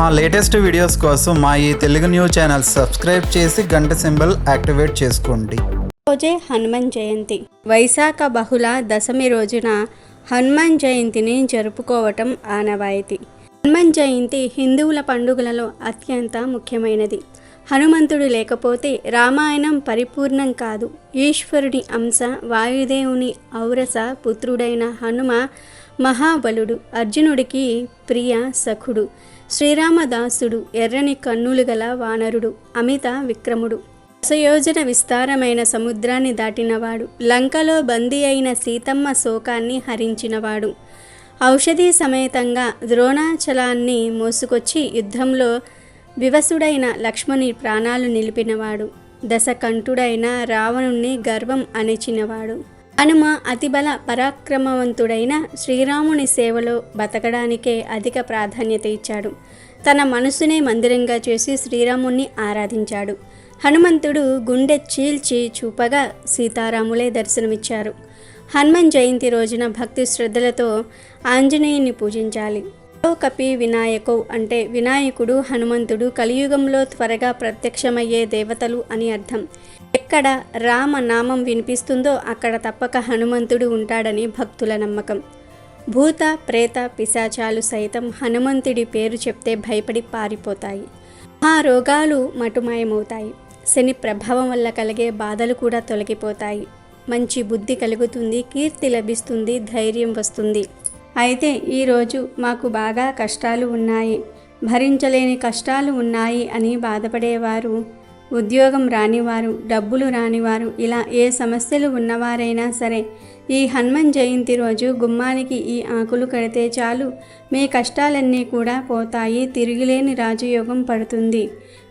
మా latest videos కోసం మా ఈ తెలుగు న్యూస్ ఛానల్ సబ్స్క్రైబ్ చేసి గంట సింబల్ యాక్టివేట్ చేసుకోండి. రోజే హనుమాన్ జయంతి. వైశాఖ బహుళ దశమి రోజున హనుమాన్ జయంతిని జరుపుకోవటం ఆనవాయితీ. హనుమాన్ జయంతి హిందువుల పండుగలలో అత్యంత ముఖ్యమైనది. హనుమంతుడు లేకపోతే రామాయణం పరిపూర్ణం కాదు. ఈశ్వరుని అంశ వాయుదేవుని ఔరస పుత్రుడైన హనుమ మహాబలుడు అర్జునుడికి ప్రియ సఖుడు. శ్రీరామదాసుడు ఎర్రని కన్నులు గల వానరుడు అమిత విక్రముడు. రసయోజన విస్తారమైన సముద్రాన్ని దాటినవాడు లంకలో బందీ అయిన సీతమ్మ శోకాన్ని హరించినవాడు. ఔషధి సమేతంగా ద్రోణాచలాన్ని మోసుకొచ్చి యుద్ధంలో వివసుడైన లక్ష్మణి ప్రాణాలు నిలిపినవాడు. దశకంఠుడైన రావణుణ్ణి గర్వం అణిచినవాడు. హనుమ అతిబల పరాక్రమవంతుడైన శ్రీరాముని సేవలో బతకడానికే అధిక ప్రాధాన్యత ఇచ్చాడు. తన మనసునే మందిరంగా చేసి శ్రీరాముణ్ణి ఆరాధించాడు. హనుమంతుడు గుండె చీల్చి చూపగా సీతారాములే దర్శనమిచ్చారు. హనుమన్ జయంతి రోజున భక్తి శ్రద్ధలతో ఆంజనేయుని పూజించాలి. కపి వినాయకో అంటే వినాయకుడు హనుమంతుడు కలియుగంలో త్వరగా ప్రత్యక్షమయ్యే దేవతలు అని అర్థం. ఎక్కడ రామ నామం వినిపిస్తుందో అక్కడ తప్పక హనుమంతుడు ఉంటాడని భక్తుల నమ్మకం. భూత ప్రేత పిశాచాలు సైతం హనుమంతుడి పేరు చెప్తే భయపడి పారిపోతాయి. ఆ రోగాలు మటుమాయమవుతాయి. శని ప్రభావం వల్ల కలిగే బాధలు కూడా తొలగిపోతాయి. మంచి బుద్ధి కలుగుతుంది కీర్తి లభిస్తుంది ధైర్యం వస్తుంది. అయితే ఈరోజు మాకు బాగా కష్టాలు ఉన్నాయి. భరించలేని కష్టాలు ఉన్నాయి అని బాధపడేవారు ఉద్యోగం రానివారు డబ్బులు రానివారు ఇలా ఏ సమస్యలు ఉన్నవారైనా సరే ఈ హనుమన్ జయంతి రోజు గుమ్మానికి ఈ ఆకులు కడితే చాలు. మీ కష్టాలన్నీ కూడా పోతాయి తిరిగిలేని రాజయోగం పడుతుంది.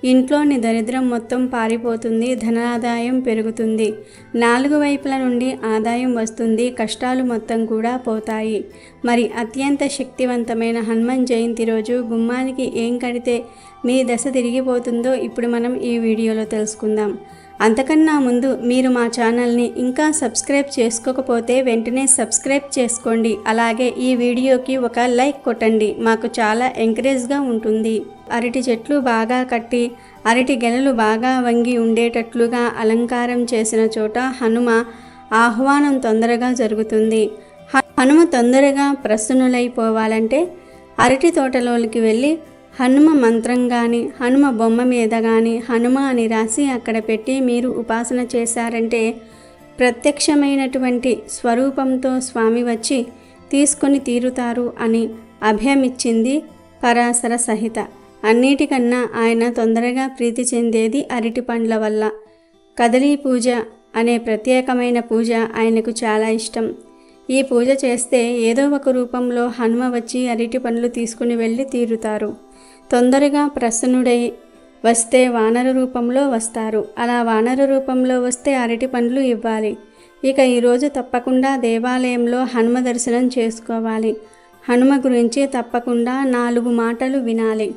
ఇంట్లోని దరిద్రం మొత్తం పారిపోతుంది ధనాదాయం పెరుగుతుంది. నాలుగు వైపుల నుండి ఆదాయం వస్తుంది కష్టాలు మొత్తం కూడా పోతాయి. మరి అత్యంత శక్తివంతమైన హనుమాన్ జయంతి రోజు గుమ్మానికి ఏం కడితే మీ దశ తిరిగిపోతుందో ఇప్పుడు మనం ఈ వీడియోలో తెలుసుకుందాం. అంతకన్నా ముందు మీరు మా ఛానల్ని ఇంకా సబ్స్క్రైబ్ చేసుకోకపోతే వెంటనే సబ్స్క్రైబ్ చేసుకోండి. అలాగే ఈ వీడియోకి ఒక లైక్ కొట్టండి. మాకు చాలా ఎంకరేజ్గా ఉంటుంది. అరటి చెట్లు బాగా కట్టి అరటి గెలలు బాగా వంగి ఉండేటట్లుగా అలంకారం చేసిన చోట హనుమ ఆహ్వానం తొందరగా జరుగుతుంది. హనుమ తొందరగా ప్రసన్నులైపోవాలంటే అరటి తోటలోకి వెళ్ళి హనుమ మంత్రం కానీ హనుమ బొమ్మ మీద కానీ హనుమ అని రాసి అక్కడ పెట్టి మీరు ఉపాసన చేశారంటే ప్రత్యక్షమైనటువంటి స్వరూపంతో స్వామి వచ్చి తీసుకొని తీరుతారు అని అభయమిచ్చింది పరాశర సహిత. అన్నిటికన్నా ఆయన తొందరగా ప్రీతి చెందేది అరటి పండ్ల వల్ల. కదలీ పూజ అనే ప్రత్యేకమైన పూజ ఆయనకు చాలా ఇష్టం. ఈ పూజ చేస్తే ఏదో ఒక రూపంలో హనుమ వచ్చి అరటి పండ్లు తీసుకుని వెళ్ళి తీరుతారు. తొందరగా ప్రసన్నుడై వస్తే వానర రూపంలో వస్తారు. అలా వానర రూపంలో వస్తే అరటి పండ్లు ఇవ్వాలి. ఇక ఈరోజు తప్పకుండా దేవాలయంలో హనుమ దర్శనం చేసుకోవాలి. హనుమ గురించి తప్పకుండా నాలుగు మాటలు వినాలి.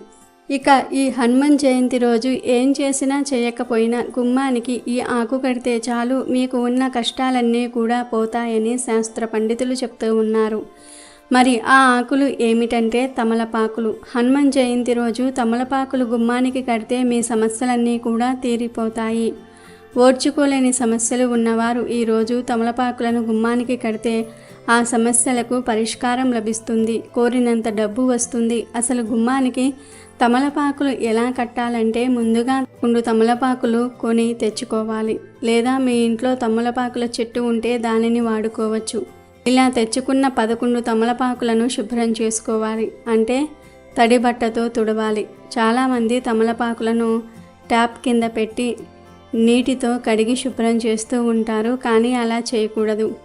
ఇక ఈ హనుమాన్ జయంతి రోజు ఏం చేసినా చేయకపోయినా గుమ్మానికి ఈ ఆకు కడితే చాలు మీకు ఉన్న కష్టాలన్నీ కూడా పోతాయని శాస్త్ర పండితులు చెప్తూ ఉన్నారు. మరి ఆ ఆకులు ఏమిటంటే తమలపాకులు. హనుమాన్ జయంతి రోజు తమలపాకులు గుమ్మానికి కడితే మీ సమస్యలన్నీ కూడా తీరిపోతాయి. ఓర్చుకోలేని సమస్యలు ఉన్నవారు ఈరోజు తమలపాకులను గుమ్మానికి కడితే ఆ సమస్యలకు పరిష్కారం లభిస్తుంది. కోరినంత డబ్బు వస్తుంది. అసలు గుమ్మానికి తమలపాకులు ఎలా కట్టాలంటే ముందుగా రెండు తమలపాకులు కొని తెచ్చుకోవాలి. లేదా మీ ఇంట్లో తమలపాకుల చెట్టు ఉంటే దానిని వాడుకోవచ్చు. ఇలా తెచ్చుకున్న పదకొండు తమలపాకులను శుభ్రం చేసుకోవాలి. అంటే తడి బట్టతో తుడవాలి. చాలామంది తమలపాకులను ట్యాప్ కింద పెట్టి నీటితో కడిగి శుభ్రం చేస్తూ ఉంటారు. కానీ అలా చేయకూడదు.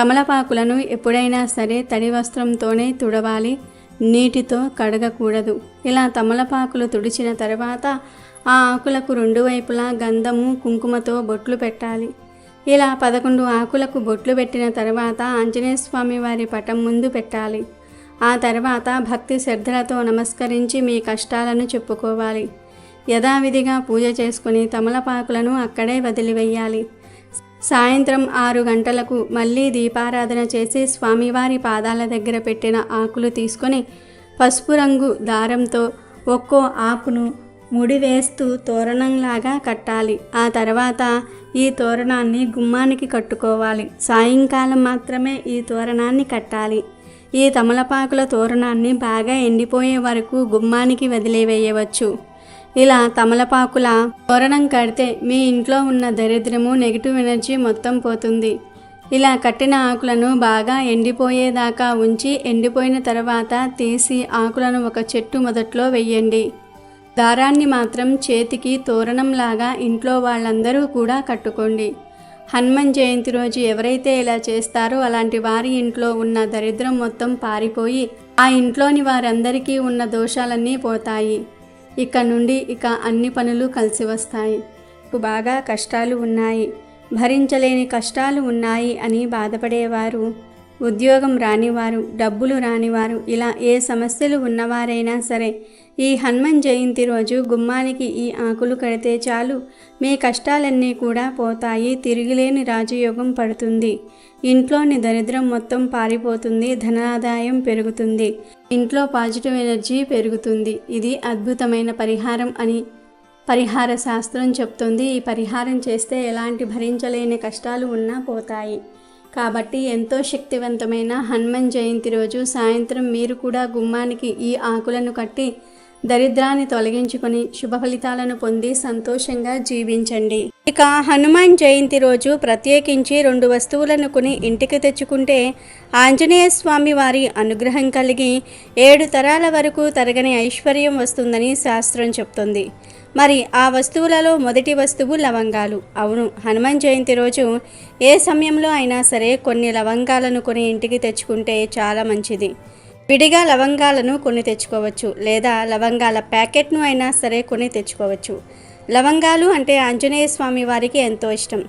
తమలపాకులను ఎప్పుడైనా సరే తడి వస్త్రంతోనే తుడవాలి. నీటితో కడగకూడదు. ఇలా తమలపాకులు తుడిచిన తర్వాత ఆ ఆకులకు రెండు వైపులా గంధము కుంకుమతో బొట్లు పెట్టాలి. ఇలా పదకొండు ఆకులకు బొట్లు పెట్టిన తర్వాత ఆంజనేయ స్వామి వారి పటం ముందు పెట్టాలి. ఆ తర్వాత భక్తి శ్రద్ధలతో నమస్కరించి మీ కష్టాలను చెప్పుకోవాలి. యథావిధిగా పూజ చేసుకుని తమలపాకులను అక్కడే వదిలివేయాలి. సాయంత్రం ఆరు గంటలకు మళ్ళీ దీపారాధన చేసి స్వామివారి పాదాల దగ్గర పెట్టిన ఆకులు తీసుకొని పసుపు రంగు దారంతో ఒక్కో ఆకును ముడి వేస్తూ తోరణంలాగా కట్టాలి. ఆ తర్వాత ఈ తోరణాన్ని గుమ్మానికి కట్టుకోవాలి. సాయంకాలం మాత్రమే ఈ తోరణాన్ని కట్టాలి. ఈ తమలపాకుల తోరణాన్ని బాగా ఎండిపోయే వరకు గుమ్మానికి వదిలివేయవచ్చు. ఇలా తమలపాకుల తోరణం కడితే మీ ఇంట్లో ఉన్న దరిద్రము నెగిటివ్ ఎనర్జీ మొత్తం పోతుంది. ఇలా కట్టిన ఆకులను బాగా ఎండిపోయేదాకా ఉంచి ఎండిపోయిన తర్వాత తీసి ఆకులను ఒక చెట్టు మొదట్లో వెయ్యండి. దారాన్ని మాత్రం చేతికి తోరణంలాగా ఇంట్లో వాళ్ళందరూ కూడా కట్టుకోండి. హనుమాన్ జయంతి రోజు ఎవరైతే ఇలా చేస్తారో అలాంటి వారి ఇంట్లో ఉన్న దరిద్రం మొత్తం పారిపోయి ఆ ఇంట్లోని వారందరికీ ఉన్న దోషాలన్నీ పోతాయి. ఇక నుండి ఇక అన్ని పనులు కలిసి వస్తాయి. బాగా కష్టాలు ఉన్నాయి. భరించలేని కష్టాలు ఉన్నాయి అని బాధపడేవారు. ఉద్యోగం రానివారు డబ్బులు రానివారు ఇలా ఏ సమస్యలు ఉన్నవారైనా సరే ఈ హనుమాన్ జయంతి రోజు గుమ్మానికి ఈ ఆకులు కడితే చాలు. మీ కష్టాలన్నీ కూడా పోతాయి. తిరిగిలేని రాజయోగం పడుతుంది. ఇంట్లోని దరిద్రం మొత్తం పారిపోతుంది ధనాదాయం పెరుగుతుంది. ఇంట్లో పాజిటివ్ ఎనర్జీ పెరుగుతుంది. ఇది అద్భుతమైన పరిహారం అని పరిహార శాస్త్రం చెప్తుంది. ఈ పరిహారం చేస్తే ఎలాంటి భరించలేని కష్టాలు ఉన్నా పోతాయి. కాబట్టి ఎంతో శక్తివంతమైన హనుమాన్ జయంతి రోజు సాయంత్రం మీరు కూడా గుమ్మానికి ఈ ఆకులను కట్టి దరిద్రాన్ని తొలగించుకొని శుభ ఫలితాలను పొంది సంతోషంగా జీవించండి. ఇక హనుమాన్ జయంతి రోజు ప్రత్యేకించి రెండు వస్తువులను కొని ఇంటికి తెచ్చుకుంటే ఆంజనేయ స్వామి వారి అనుగ్రహం కలిగి ఏడు తరాల వరకు తరగని ఐశ్వర్యం వస్తుందని శాస్త్రం చెప్తుంది. మరి ఆ వస్తువులలో మొదటి వస్తువు లవంగాలు. అవును హనుమాన్ జయంతి రోజు ఏ సమయంలో అయినా సరే కొన్ని లవంగాలను కొని ఇంటికి తెచ్చుకుంటే చాలా మంచిది. విడిగా లవంగాలను కొని తెచ్చుకోవచ్చు లేదా లవంగాల ప్యాకెట్ను అయినా సరే కొని తెచ్చుకోవచ్చు. లవంగాలు అంటే ఆంజనేయ స్వామి వారికి ఎంతో ఇష్టం.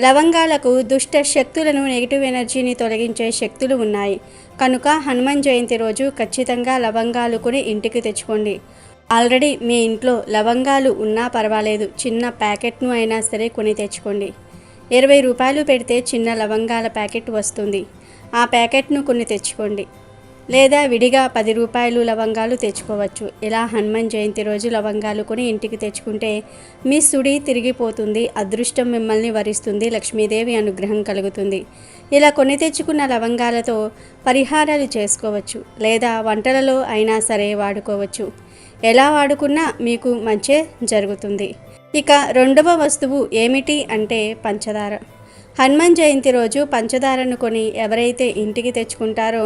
లవంగాలకు దుష్ట శక్తులను నెగిటివ్ ఎనర్జీని తొలగించే శక్తులు ఉన్నాయి. కనుక హనుమాన్ జయంతి రోజు ఖచ్చితంగా లవంగాలు కొని ఇంటికి తెచ్చుకోండి. ఆల్రెడీ మీ ఇంట్లో లవంగాలు ఉన్నా పర్వాలేదు చిన్న ప్యాకెట్ను అయినా సరే కొని తెచ్చుకోండి. ఇరవై రూపాయలు పెడితే చిన్న లవంగాల ప్యాకెట్ వస్తుంది. ఆ ప్యాకెట్ను కొన్ని తెచ్చుకోండి. లేదా విడిగా పది రూపాయలు లవంగాలు తెచ్చుకోవచ్చు. ఇలా హనుమాన్ జయంతి రోజు లవంగాలు కొని ఇంటికి తెచ్చుకుంటే మీ సుడి తిరిగిపోతుంది అదృష్టం మిమ్మల్ని వరిస్తుంది లక్ష్మీదేవి అనుగ్రహం కలుగుతుంది. ఇలా కొని తెచ్చుకున్న లవంగాలతో పరిహారాలు చేసుకోవచ్చు లేదా వంటలలో అయినా సరే వాడుకోవచ్చు. ఎలా వాడుకున్నా మీకు మంచే జరుగుతుంది. ఇక రెండవ వస్తువు ఏమిటి అంటే పంచదార. హనుమాన్ జయంతి రోజు పంచదారను కొని ఎవరైతే ఇంటికి తెచ్చుకుంటారో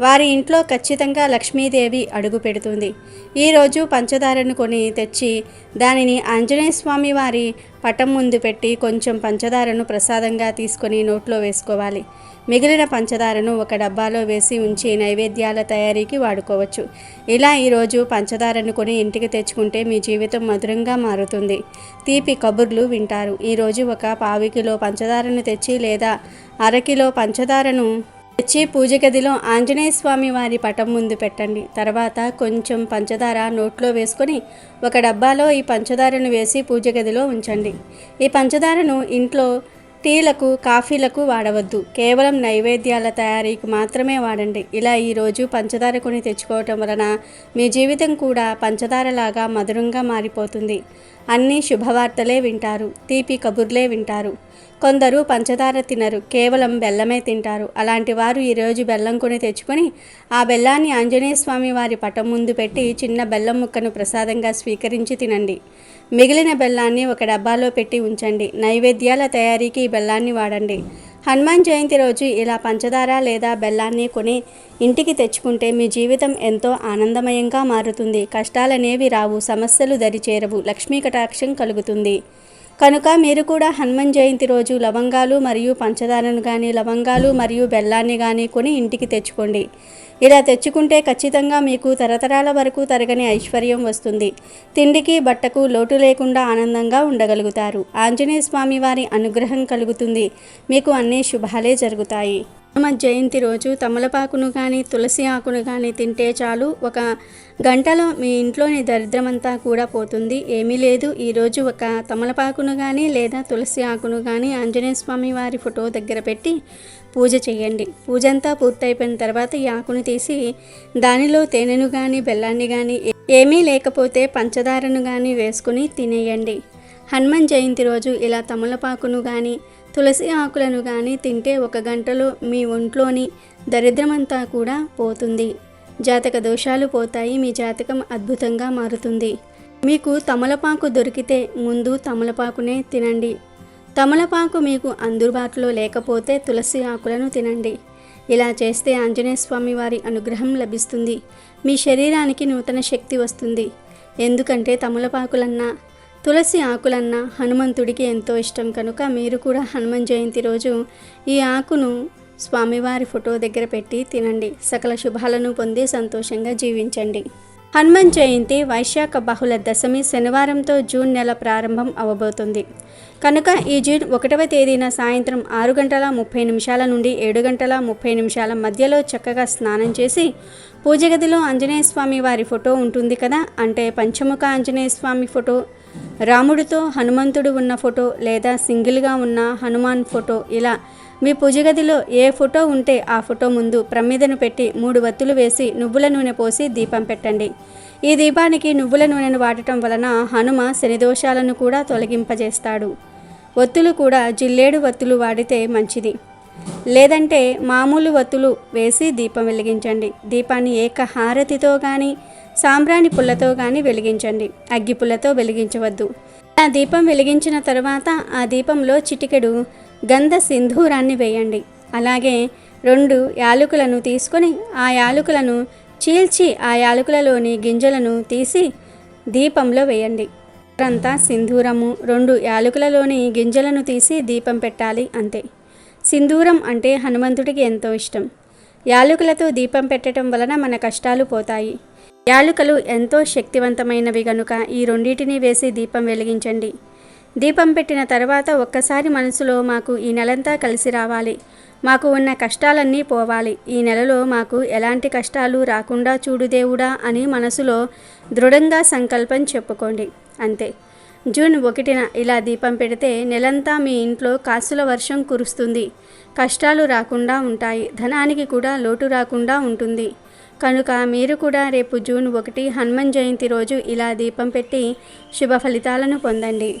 వారి ఇంట్లో ఖచ్చితంగా లక్ష్మీదేవి అడుగు పెడుతుంది. ఈరోజు పంచదారను కొని తెచ్చి దానిని ఆంజనేయ స్వామి వారి పటం ముందు పెట్టి కొంచెం పంచదారను ప్రసాదంగా తీసుకొని నోట్లో వేసుకోవాలి. మిగిలిన పంచదారను ఒక డబ్బాలో వేసి ఉంచి నైవేద్యాల తయారీకి వాడుకోవచ్చు. ఇలా ఈరోజు పంచదారను కొని ఇంటికి తెచ్చుకుంటే మీ జీవితం మధురంగా మారుతుంది. తీపి కబుర్లు వింటారు. ఈరోజు ఒక పావు కిలో పంచదారను తెచ్చి లేదా అరకిలో పంచదారను తెచ్చి పూజ గదిలో ఆంజనేయ స్వామి వారి పటం ముందు పెట్టండి. తర్వాత కొంచెం పంచదార నోట్లో వేసుకొని ఒక డబ్బాలో ఈ పంచదారను వేసి పూజ గదిలో ఉంచండి. ఈ పంచదారను ఇంట్లో టీలకు కాఫీలకు వాడవద్దు. కేవలం నైవేద్యాల తయారీకి మాత్రమే వాడండి. ఇలా ఈరోజు పంచదార కొని తెచ్చుకోవటం వలన మీ జీవితం కూడా పంచదారలాగా మధురంగా మారిపోతుంది. అన్ని శుభవార్తలే వింటారు తీపి కబుర్లే వింటారు. కొందరు పంచదార తినరు కేవలం బెల్లమే తింటారు. అలాంటి వారు ఈరోజు బెల్లం కొని తెచ్చుకొని ఆ బెల్లాన్ని ఆంజనేయ స్వామి వారి పటం ముందు పెట్టి చిన్న బెల్లం ముక్కను ప్రసాదంగా స్వీకరించి తినండి. మిగిలిన బెల్లాన్ని ఒక డబ్బాలో పెట్టి ఉంచండి. నైవేద్యాల తయారీకి ఈ బెల్లాన్ని వాడండి. హనుమాన్ జయంతి రోజు ఇలా పంచదార లేదా బెల్లాన్ని కొని ఇంటికి తెచ్చుకుంటే మీ జీవితం ఎంతో ఆనందమయంగా మారుతుంది. కష్టాలనేవి రావు సమస్యలు దరిచేరవు లక్ష్మీ కటాక్షం కలుగుతుంది. కనుక మీరు కూడా హనుమాన్ జయంతి రోజు లవంగాలు మరియు పంచదారను కానీ లవంగాలు మరియు బెల్లాన్ని కానీ కొని ఇంటికి తెచ్చుకోండి. ఇలా తెచ్చుకుంటే ఖచ్చితంగా మీకు తరతరాల వరకు తరగని ఐశ్వర్యం వస్తుంది. తిండికి బట్టకు లోటు లేకుండా ఆనందంగా ఉండగలుగుతారు. ఆంజనేయ స్వామి వారి అనుగ్రహం కలుగుతుంది. మీకు అన్ని శుభాలే జరుగుతాయి. హనుమ జయంతి రోజు తమలపాకును కానీ తులసి ఆకును కానీ తింటే చాలు. ఒక గంటలో మీ ఇంట్లోని దరిద్రమంతా కూడా పోతుంది. ఏమీ లేదు. ఈరోజు ఒక తమలపాకును కానీ లేదా తులసి ఆకును కానీ ఆంజనేయ స్వామి వారి ఫోటో దగ్గర పెట్టి పూజ చేయండి. పూజ అంతా పూర్తయిపోయిన తర్వాత ఈ ఆకును తీసి దానిలో తేనెను కానీ బెల్లాన్ని కానీ ఏమీ లేకపోతే పంచదారను కానీ వేసుకుని తినేయండి. హనుమాన్ జయంతి రోజు ఇలా తమలపాకును కానీ తులసి ఆకులను కానీ తింటే ఒక గంటలో మీ ఒంట్లోని దరిద్రమంతా కూడా పోతుంది. జాతక దోషాలు పోతాయి మీ జాతకం అద్భుతంగా మారుతుంది. మీకు తమలపాకు దొరికితే ముందు తమలపాకునే తినండి. తమలపాకు మీకు అందుబాటులో లేకపోతే తులసి ఆకులను తినండి. ఇలా చేస్తే ఆంజనేయ స్వామి వారి అనుగ్రహం లభిస్తుంది. మీ శరీరానికి నూతన శక్తి వస్తుంది. ఎందుకంటే తమలపాకులన్నా తులసి ఆకులన్నా హనుమంతుడికి ఎంతో ఇష్టం. కనుక మీరు కూడా హనుమాన్ జయంతి రోజు ఈ ఆకును స్వామివారి ఫోటో దగ్గర పెట్టి తినండి. సకల శుభాలను పొంది సంతోషంగా జీవించండి. హనుమాన్ జయంతి వైశాఖ బహుళ దశమి శనివారంతో జూన్ నెల ప్రారంభం అవబోతుంది. కనుక ఈ జూన్ ఒకటవ తేదీన సాయంత్రం ఆరు గంటల ముప్పై నిమిషాల నుండి ఏడు గంటల ముప్పై నిమిషాల మధ్యలో చక్కగా స్నానం చేసి పూజ గదిలో ఆంజనేయ స్వామి వారి ఫోటో ఉంటుంది కదా? అంటే పంచముఖ ఆంజనేయ స్వామి ఫోటో రాముడితో హనుమంతుడు ఉన్న ఫోటో లేదా సింగిల్గా ఉన్న హనుమాన్ ఫోటో ఇలా మీ పూజగదిలో ఏ ఫోటో ఉంటే ఆ ఫోటో ముందు ప్రమిదను పెట్టి మూడు వత్తులు వేసి నువ్వుల నూనె పోసి దీపం పెట్టండి. ఈ దీపానికి నువ్వుల నూనెను వాడటం వలన హనుమ శనిదోషాలను కూడా తొలగింపజేస్తాడు. ఒత్తులు కూడా జిల్లేడు వత్తులు వాడితే మంచిది. లేదంటే మామూలు వత్తులు వేసి దీపం వెలిగించండి. దీపాన్ని ఏక హారతితో కానీ సాంబ్రాణి పుల్లతో కానీ వెలిగించండి. అగ్గి పుల్లతో వెలిగించవద్దు. ఆ దీపం వెలిగించిన తర్వాత ఆ దీపంలో చిటికెడు గంధ సింధూరాన్ని వేయండి. అలాగే రెండు యాలకులను తీసుకొని ఆ యాలకులను చీల్చి ఆ యాలకులలోని గింజలను తీసి దీపంలో వేయండి. అంతా సింధూరము రెండు యాలకులలోని గింజలను తీసి దీపం పెట్టాలి అంతే. సింధూరం అంటే హనుమంతుడికి ఎంతో ఇష్టం. యాలకులతో దీపం పెట్టడం వలన మన కష్టాలు పోతాయి. యాలుకలు ఎంతో శక్తివంతమైనవి గనుక ఈ రెండింటిని వేసి దీపం వెలిగించండి. దీపం పెట్టిన తర్వాత ఒక్కసారి మనసులో మాకు ఈ నెలంతా కలిసి రావాలి. మాకు ఉన్న కష్టాలన్నీ పోవాలి. ఈ నెలలో మాకు ఎలాంటి కష్టాలు రాకుండా చూడు దేవుడా అని మనసులో దృఢంగా సంకల్పం చెప్పుకోండి. అంతే. జూన్ ఒకటిన ఇలా దీపం పెడితే నెలంతా మీ ఇంట్లో కాసుల వర్షం కురుస్తుంది. కష్టాలు రాకుండా ఉంటాయి. ధనానికి కూడా లోటు రాకుండా ఉంటుంది. కనుక మీరు కూడా రేపు జూన్ ఒకటి హనుమాన్ జయంతి రోజు ఇలా దీపం పెట్టి శుభ ఫలితాలను పొందండి.